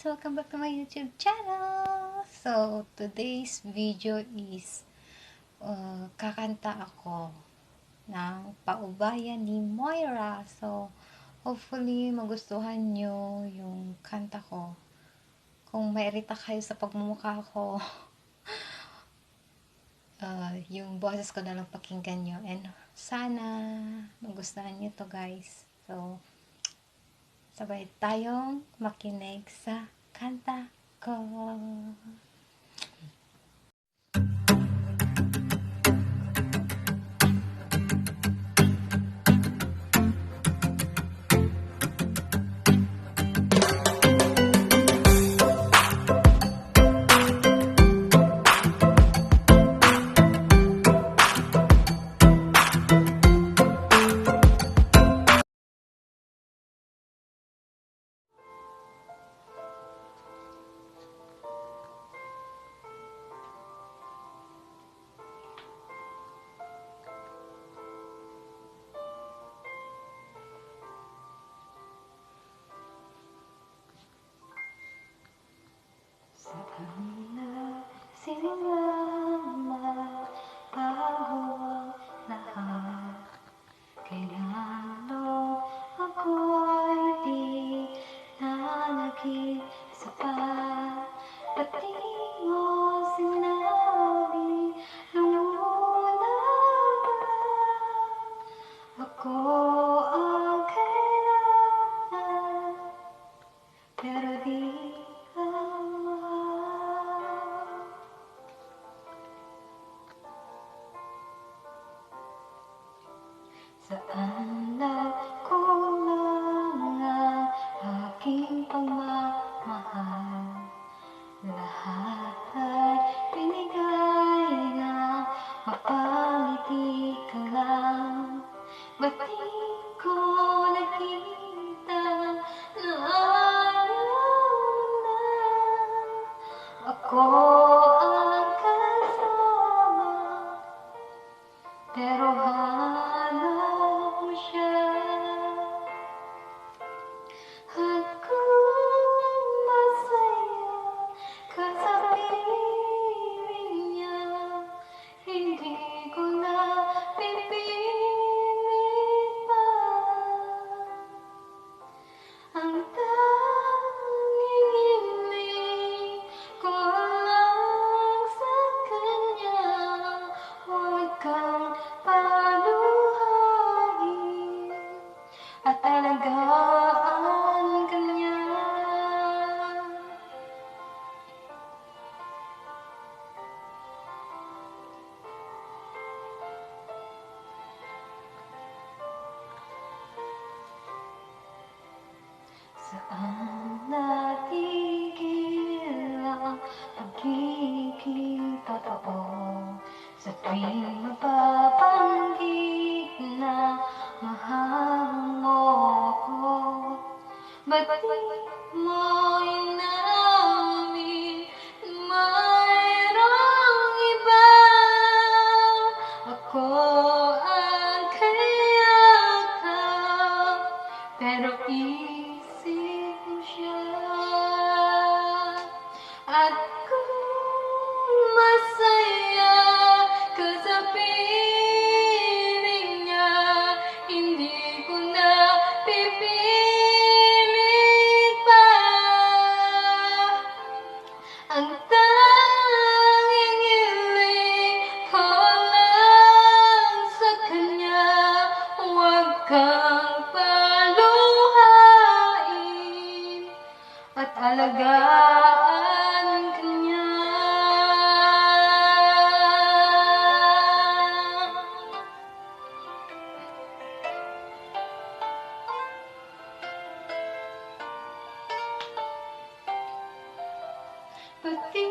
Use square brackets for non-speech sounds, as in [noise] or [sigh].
Welcome back to my YouTube channel! So, today's video is uh, kakanta ako ng paubayan ni Moira. So, hopefully magustuhan nyo yung kanta ko. Kung mairita kayo sa pagmumukha ko, [laughs] uh, yung boses ko na lang pakinggan nyo. And sana magustuhan nyo to guys. So, sabay tayong makinig sa kanta ko. the end. Pero At alagaan ka niya Saan natigil ang pagiging totoo Sa tuwing mapapanggit Bye. At alagaan ka niya Pati